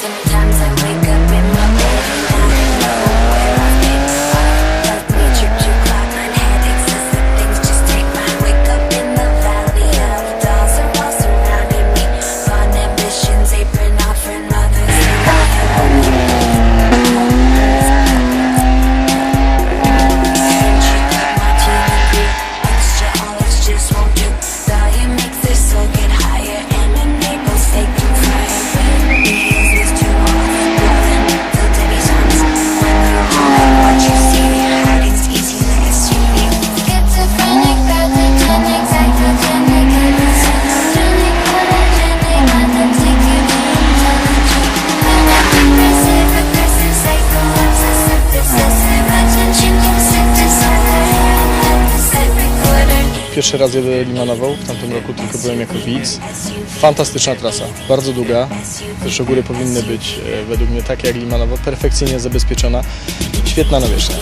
to me. Pierwszy raz jadę Limanował, w tamtym roku tylko byłem jako widz. Fantastyczna trasa, bardzo długa. Zresztą góry powinny być e, według mnie tak jak Limanowo, perfekcyjnie zabezpieczona. Świetna nawierzchnia.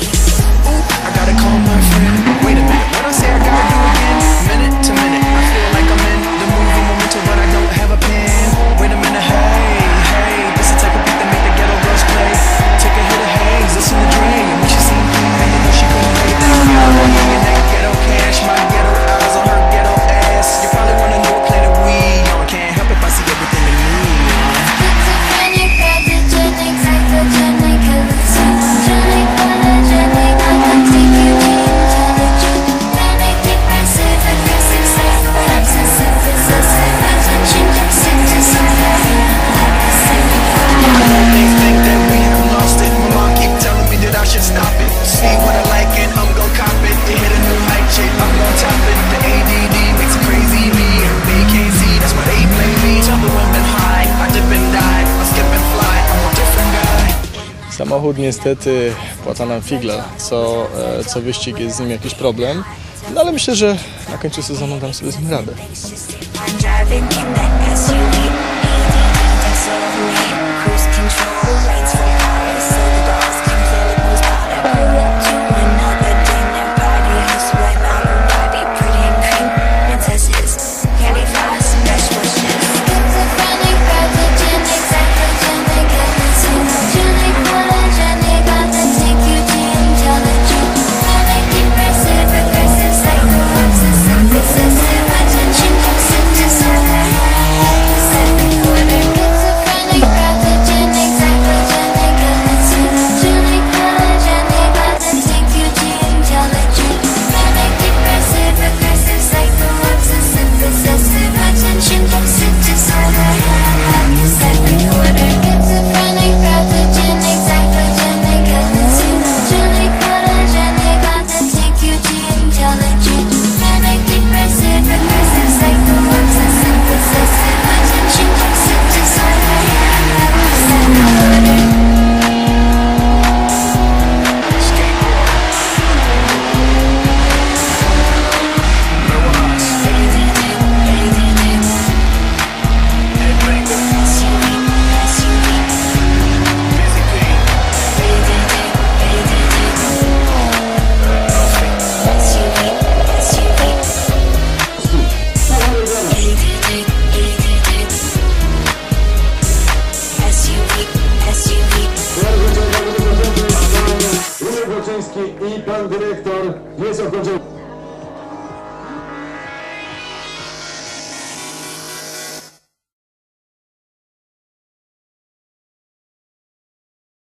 see what I like and I'm gon' cop it. Hit a new shit, I'm gon' top it. The ADD makes it crazy me and BKZ, that's why they play me. Tell the women I dip and die, I skip and fly, I'm a different guy. Samochód niestety płata nam figle, co, e, co wyścig jest z nim jakiś problem. No ale myślę, że na końcu sezonu dam sobie z nim radę. I pan dyrektor jest okończony.